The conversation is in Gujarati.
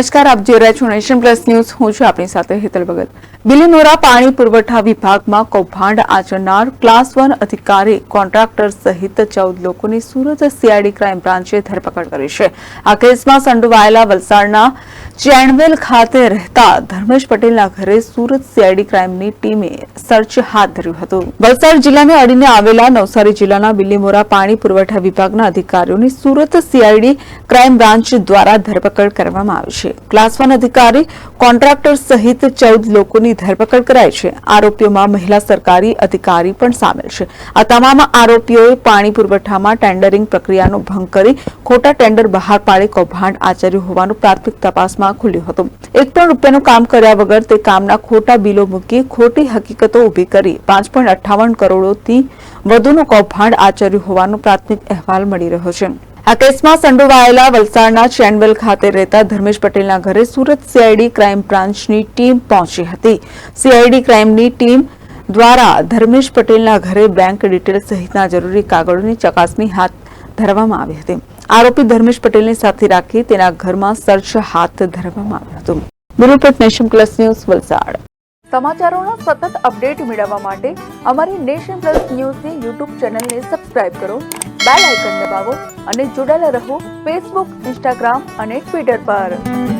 નમસ્કાર, આપ જોઈ રહ્યા છો નેશન પ્લસ ન્યૂઝ. હું છું આપણી સાથે હેતલ ભગત. બિલીનોરા પાણી પુરવઠા વિભાગમાં કૌભાંડ આચરનાર ક્લાસ વન અધિકારી કોન્ટ્રાક્ટર સહિત ચૌદ લોકોની સુરત સીઆઈડી ક્રાઇમ બ્રાન્ચે ધરપકડ કરી છે. આ કેસમાં સંડોવાયેલા વલસાડના ચેણવેલ ખાતે રહેતા ધર્મેશ પટેલના ઘરે સુરત સીઆઈડી ક્રાઇમની ટીમે સર્ચ હાથ ધર્યું હતું. વલસાડ જિલ્લાને અડીને આવેલા નવસારી જિલ્લાના બિલીમોરા પાણી પુરવઠા વિભાગના અધિકારીઓની સુરત સીઆઈડી ક્રાઇમ બ્રાન્ચ દ્વારા ધરપકડ કરવામાં આવી છે. ક્લાસ વન અધિકારી, કોન્ટ્રાક્ટર સહિત ચૌદ લોકોની ધરપકડ કરાઈ છે. આરોપીઓમાં મહિલા સરકારી અધિકારી પણ સામેલ છે. આ તમામ આરોપીઓએ પાણી પુરવઠામાં ટેન્ડરિંગ પ્રક્રિયાનો ભંગ કરી ખોટા ટેન્ડર બહાર પાડી કૌભાંડ આચર્યું હોવાનું પ્રાથમિક તપાસમાં ખુલ્યું હતું. એક પણ રૂપિયાનું કામ કર્યા વગર તે કામના ખોટા બિલો મૂકી ખોટી હકીકતો ઊભી કરી પાંચ પોઈન્ટ અઠ્ઠાવન કરોડોથી વધુનું કૌભાંડ આચર્યું હોવાનો પ્રાથમિક અહેવાલ મળી રહ્યો છે. આ કેસમાં સંડોવાયેલા વલસાડના ચેનવેલ ખાતે રહેતા ધર્મેશ પટેલના ઘરે સુરત સીઆઈડી ક્રાઇમ બ્રાન્ચની ટીમ પહોંચી હતી. સીઆઈડી ક્રાઇમની ટીમ દ્વારા ધર્મેશ પટેલના ઘરે બેંક ડિટેલ સહિતના જરૂરી કાગળોની ચકાસણી હાથ ધરવામાં આવી હતી. આરોપી ધર્મેશ પટેલને સાથે રાખી તેના ઘરમાં સર્ચ હાથ ધરવામાં આવ્યું હતું. Bureau Nation Plus News Valsad. સમાચારોનો સતત અપડેટ મેળવવા માટે અમારી નેશન પ્લસ ન્યૂઝની યુટ્યુબ ચેનલને સબસ્ક્રાઇબ કરો, બેલ આઇકન દબાવો અને જોડાયેલા રહો ફેસબુક, ઇન્સ્ટાગ્રામ અને ટ્વિટર પર.